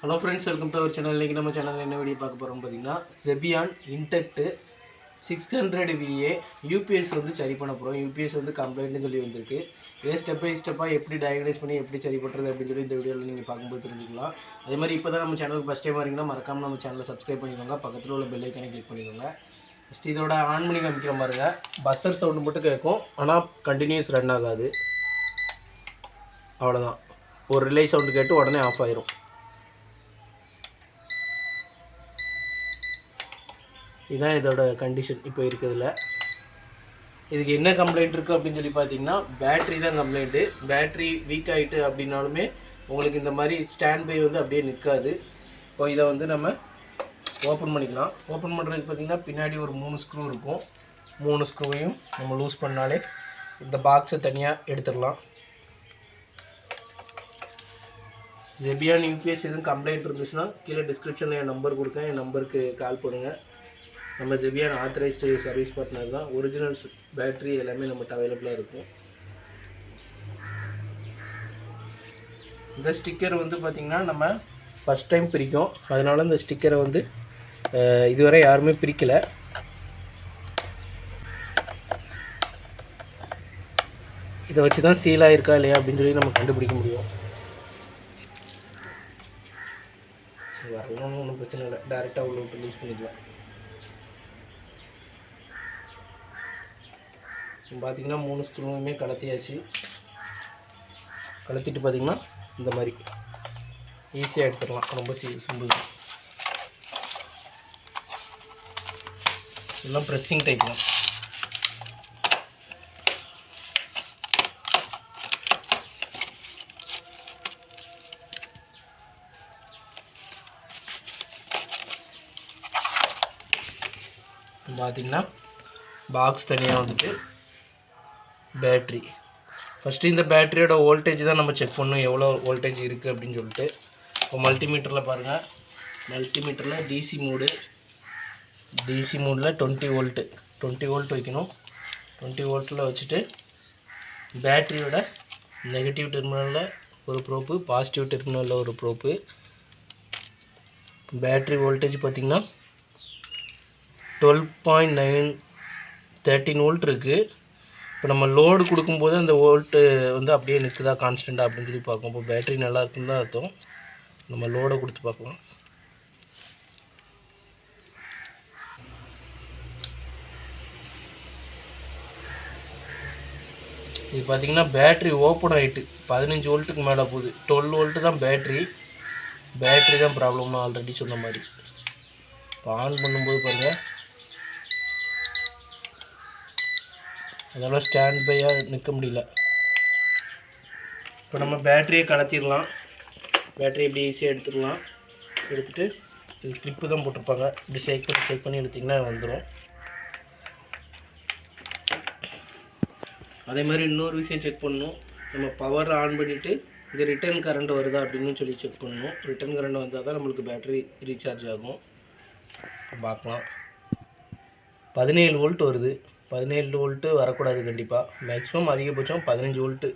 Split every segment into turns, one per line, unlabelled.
Hello friends welcome to our channel இன்றைக்கி நம்ம சேனலில் என்ன வீடியோ பார்க்க போகிறோம் பார்த்தீங்கன்னா ஜெபியான் இன்டெக்ட்டு சிக்ஸ் ஹண்ட்ரட் விஏ யூபிஎஸ் வந்து சரி பண்ண போகிறோம் யூபிஎஸ் வந்து கம்ப்ளைண்ட்னு சொல்லி வந்திருக்கு. இதே ஸ்டெப் பை ஸ்டெப்பாக எப்படி டயக்னைஸ் பண்ணி எப்படி சரி பண்ணுறது அப்படின்னு சொல்லி இந்த வீடியோவில் நீங்கள் பார்க்கும்போது தெரிஞ்சுக்கலாம். அதே மாதிரி இப்போ தான் நம்ம சேனலுக்கு ஃபஸ்ட் டைம் வரீங்கன்னா மறக்காமல் நம்ம சேனலை சப்ஸ்கிரைப் பண்ணிக்கோங்க. பக்கத்தில் உள்ள பெல் ஐக்கனை கிளிக் பண்ணிக்கோங்க. ஃபஸ்ட் இதோட ஆன் பண்ணி காமிக்கிற பாருங்க. பஸ்ஸர் சவுண்டு மட்டும் கேட்கும். ஆனால் கண்டினியூஸ் ரன் ஆகாது. அவ்வளோதான் ஒரு ரிலே சவுண்டு கேட்டு உடனே ஆஃப் ஆயிரும். இதுதான் இதோட கண்டிஷன் இப்போ இருக்குதுல. இதுக்கு என்ன கம்ப்ளைண்ட் இருக்குது அப்படின்னு சொல்லி பார்த்தீங்கன்னா பேட்ரி தான் கம்ப்ளைண்ட்டு பேட்ரி வீக் ஆகிட்டு அப்படின்னாலுமே உங்களுக்கு இந்த மாதிரி ஸ்டாண்ட் பை வந்து அப்படியே நிற்காது இப்போ இதை வந்து நம்ம ஓப்பன் பண்ணிக்கலாம். ஓப்பன் பண்ணுறதுக்கு பார்த்தீங்கன்னா பின்னாடி ஒரு மூணு ஸ்க்ரூ இருக்கும். மூணு ஸ்க்ரூவையும் நம்ம லூஸ் பண்ணாலே இந்த பாக்ஸை தனியாக எடுத்துடலாம். ஜெபியான் யூபிஎஸ் எதுவும் கம்ப்ளைண்ட் இருந்துச்சுன்னா கீழே டிஸ்கிரிப்ஷனில் என் நம்பர் கொடுக்கேன் என் நம்பருக்கு கால் பண்ணுங்கள் நம்ம ஜெபியான் ஆத்தரைஸ்டு சர்வீஸ் பார்ட்னர் தான். ஒரிஜினல் பேட்ரி எல்லாமே நம்மகிட்ட அவைலபிளாக இருக்கும். இந்த ஸ்டிக்கர் வந்து பார்த்திங்கன்னா நம்ம ஃபஸ்ட் டைம் பிரிக்கும் அதனால இந்த ஸ்டிக்கரை வந்து இதுவரை யாருமே பிரிக்கலை. இதை வச்சு தான் சீல் இருக்கா இல்லையா அப்படின்னு சொல்லி நம்ம கண்டுபிடிக்க முடியும். வரலாம் ஒன்றும் பிரச்சனை இல்லை. டேரெக்டாக உள்ள விட்டு யூஸ் பண்ணிக்கலாம். பார்த்திங்கன்னா மூணு ஸ்க்ரூவுமே கலத்தியாச்சு. கலத்திட்டு பார்த்தீங்கன்னா இந்த மாதிரி. ஈஸியாக எடுத்துடலாம் ரொம்ப சி சிம்பிள் தான். எல்லாம் ப்ரெஸ்ஸிங் டைப் தான். பார்த்தீங்கன்னா பாக்ஸ் தனியாக வந்துட்டு பேட்ரி ஃபஸ்ட்டு இந்த பேட்டரியோட வோல்டேஜ் தான் நம்ம செக் பண்ணணும். எவ்வளோ வோல்டேஜ் இருக்குது அப்படின்னு சொல்லிட்டு. இப்போ மல்டிமீட்டரில் பாருங்கள் மல்டிமீட்டரில் டிசி மூடு டிசி மூடில் டுவெண்ட்டி வோல்ட்டு டுவெண்ட்டி வோல்ட் வைக்கணும். டுவெண்ட்டி வோல்ட்டில் வச்சுட்டு பேட்டரியோட நெகட்டிவ் டெர்மினலில் ஒரு ப்ரோப்பு பாசிட்டிவ் டெர்மினலில் ஒரு ப்ரோப்பு பேட்ரி வோல்டேஜ் பார்த்திங்கன்னா twelve point nine thirteen volt இருக்குது இப்போ நம்ம லோடு கொடுக்கும்போது அந்த வோல்ட்டு வந்து அப்படியே நிற்குதா கான்ஸ்டண்ட்டாக அப்படின்னு சொல்லி பார்க்கும் இப்போ பேட்டரி நல்லா இருக்குன்னு தான் அர்த்தம். நம்ம லோடை கொடுத்து பார்க்கலாம். இது பார்த்தீங்கன்னா பேட்ரி ஓப்பன் ஆகிட்டு பதினஞ்சு வோல்ட்டுக்கு மேலே போகுது. டுவெல் வோல்ட்டு தான் பேட்ரி பேட்ரி தான் ப்ராப்ளம்னு ஆல்ரெடி சொன்ன மாதிரி. இப்போ ஆன் பண்ணும்போது பாருங்கள் அதனால் ஸ்டாண்ட் பையாக நிற்க முடியல. இப்போ நம்ம பேட்டரியை கலத்திடலாம். பேட்டரி இப்படி ஈஸியாக எடுத்துடலாம். எடுத்துகிட்டு இது கிளிப்பு தான் போட்டிருப்பாங்க. இப்படி ஷேக் பண்ணி ஷேக் பண்ணி எடுத்திங்கன்னா வந்துடும் அதே மாதிரி இன்னொரு விஷயம் செக் பண்ணணும். நம்ம பவர் ஆன் பண்ணிவிட்டு இது ரிட்டர்ன் கரண்ட் வருதா அப்படின்னு சொல்லி செக் பண்ணணும். ரிட்டர்ன் கரண்ட் வந்தால் தான் நம்மளுக்கு பேட்டரி ரீசார்ஜ் ஆகும். பார்க்கலாம். பதினேழு வோல்ட் வருது. பதினேழு வோல்ட்டு வரக்கூடாது கண்டிப்பாக மேக்ஸிமம் அதிகபட்சம் பதினஞ்சு வோல்ட்டு.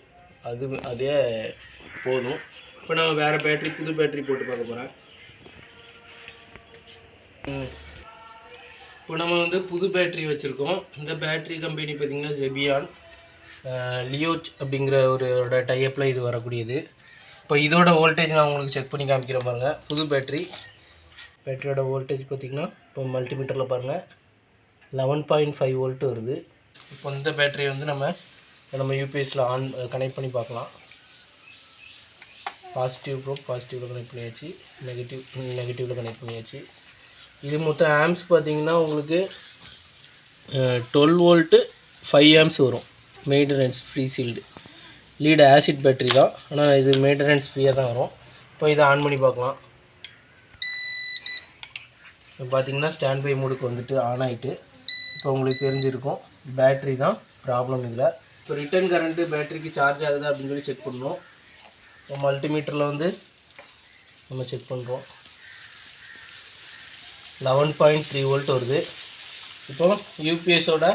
அது அதே போதும். இப்போ நம்ம வேறு பேட்ரி புது பேட்ரி போட்டு பார்க்க போகிறேன் இப்போ நம்ம வந்து புது பேட்ரி வச்சுருக்கோம். இந்த பேட்ரி கம்பெனி பார்த்திங்கன்னா ஜெபியான் லியோச் அப்படிங்கிற ஒரு டைப்பில் இது வரக்கூடியது. இப்போ இதோட வோல்டேஜ் நான் உங்களுக்கு செக் பண்ணி காமிக்கிறேன் பாருங்கள் புது பேட்ரி பேட்டரியோட வோல்டேஜ் பார்த்திங்கன்னா இப்போ மல்டிமீட்டரில் பாருங்கள் லெவன் பாயிண்ட் ஃபைவ் வோல்ட் வருது. இப்போ இந்த பேட்டரியை வந்து நம்ம நம்ம யூபிஎஸ்சில் ஆன் கனெக்ட் பண்ணி பார்க்கலாம். பாசிட்டிவ் ப்ரோ பாசிட்டிவில் கனெக்ட் பண்ணியாச்சு. நெகட்டிவ் நெகட்டிவில் கனெக்ட் பண்ணியாச்சு. இது மொத்தம் ஆம்ஸ் பார்த்தீங்கன்னா உங்களுக்கு டுவெல் வோல்ட்டு ஃபைவ் ஆம்ஸ் வரும். Maintenance free sealed lead acid battery தான். ஆனால் இது மெயின்டெனன்ஸ் ஃப்ரீயாக தான் வரும். இப்போ இதை ஆன் பண்ணி பார்க்கலாம். இப்போ பார்த்தீங்கன்னா ஸ்டாண்ட் பை மூடுக்கு வந்துட்டு ஆன் ஆகிட்டு இப்போ உங்களுக்கு தெரிஞ்சிருக்கும். பேட்ரி தான் ப்ராப்ளம் இதில் இப்போ ரிட்டர்ன் கரண்ட்டு பேட்டரிக்கு சார்ஜ் ஆகுதா அப்படின்னு சொல்லி செக் பண்ணணும். இப்போ மல்டிமீட்டரில் வந்து நம்ம செக் பண்ணுறோம் லெவன் பாயிண்ட் த்ரீ வோல்ட் வருது. இப்போ யூபிஎஸோட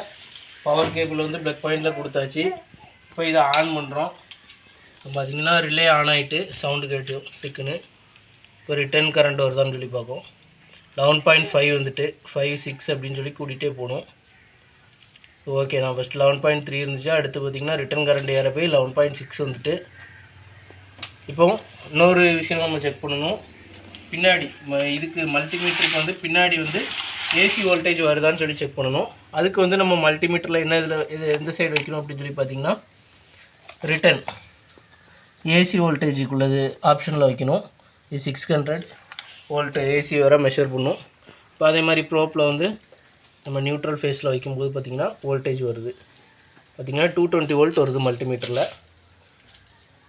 பவர் கேபிள் வந்து ப்ளக் பாயிண்டில் கொடுத்தாச்சு. இப்போ இதை ஆன் பண்ணுறோம் பார்த்தீங்கன்னா ரிலே ஆன் ஆகிட்டு சவுண்டு கேட்டு டிக்குன்னு. இப்போ ரிட்டர்ன் கரண்ட் வருதான்னு சொல்லி பார்க்கும் லெவன் பாயிண்ட் ஃபைவ் வந்துட்டு ஃபைவ் சிக்ஸ் அப்படின்னு சொல்லி கூட்டிகிட்டே போகணும். ஓகே தான் ஃபஸ்ட் லெவன் பாயிண்ட் த்ரீ இருந்துச்சு. அடுத்து பார்த்தீங்கன்னா ரிட்டர்ன் கரண்ட் ஏற போய் லெவன் பாயிண்ட் சிக்ஸ் வந்துட்டு. இப்போ இன்னொரு விஷயம் நம்ம செக் பண்ணணும். பின்னாடி ம- இதுக்கு மல்டிமீட்டருக்கு வந்து பின்னாடி வந்து ஏசி வோல்டேஜ் வருதான்னு சொல்லி செக் பண்ணணும். அதுக்கு வந்து நம்ம மல்டிமீட்டரில் என்ன இதில் இது எந்த சைடு வைக்கணும் அப்படின்னு சொல்லி பார்த்தீங்கன்னா ரிட்டன் ஏசி வோல்டேஜுக்குள்ளது ஆப்ஷனில் வைக்கணும். இது சிக்ஸ் ஹண்ட்ரட் வோல்ட் ஏசி வர மெஷர் பண்ணும் இப்போ அதே மாதிரி ப்ரோப்பில் வந்து நம்ம நியூட்ரல் ஃபேஸில் வைக்கும்போது பார்த்திங்கன்னா வோல்டேஜ் வருது. பார்த்திங்கன்னா டூ டுவெண்ட்டி வோல்ட் வருது மல்டிமீட்டரில்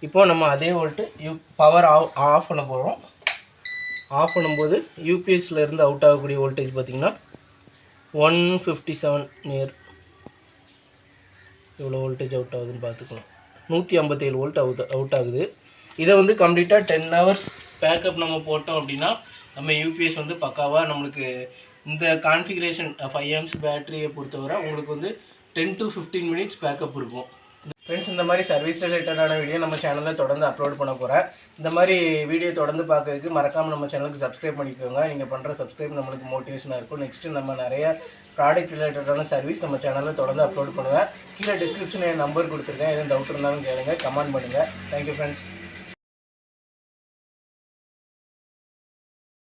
இப்போ நம்ம அதே volt you power off off பண்ண போகிறோம் ஆஃப் பண்ணும்போது யூபிஎஸ்சில் இருந்து அவுட் ஆகக்கூடிய வோல்டேஜ் பார்த்திங்கன்னா ஒன் ஃபிஃப்டி செவன் நியர் எவ்வளோ வோல்டேஜ் அவுட் ஆகுதுன்னு பார்த்துக்கலாம் நூற்றி ஐம்பத்தேழு வோல்ட் அவுட் அவுட் ஆகுது. இதை வந்து கம்ப்ளீட்டாக டென் ஹவர்ஸ் பேக்கப் நம்ம போட்டோம் அப்படின்னா நம்ம யூபிஎஸ் வந்து பக்காவாக நம்மளுக்கு இந்த கான்ஃபிகரேஷன் ஃபைவ் எம்ஸ் பேட்டரியை பொறுத்தவரை உங்களுக்கு வந்து ten to fifteen minutes backup இருக்கும். ஃப்ரெண்ட்ஸ் இந்த மாதிரி சர்வீஸ் ரிலேட்டடான வீடியோ நம்ம சேனலில் தொடர்ந்து அப்லோட் பண்ண போகிறேன் இந்த மாதிரி வீடியோ தொடர்ந்து பார்க்கறதுக்கு மறக்காமல் நம்ம சேனலுக்கு சப்ஸ்கிரைப் பண்ணிக்கோங்க. நீங்கள் பண்ணுற சப்ஸ்கிரைப் நம்மளுக்கு மோட்டிவேஷனாக இருக்கும். நெக்ஸ்ட்டு நம்ம நிறைய ப்ராடக்ட் ரிலேட்டடான சர்வீஸ் நம்ம சேனலில் தொடர்ந்து அப்லோட் பண்ணுவேன். கீழே டிஸ்கிரிப்ஷன் என் நம்பர் கொடுத்துருக்கேன். எதுவும் டவுட் இருந்தாலும் கேளுங்க. கமெண்ட் பண்ணுங்கள் தேங்க்யூ ஃப்ரெண்ட்ஸ்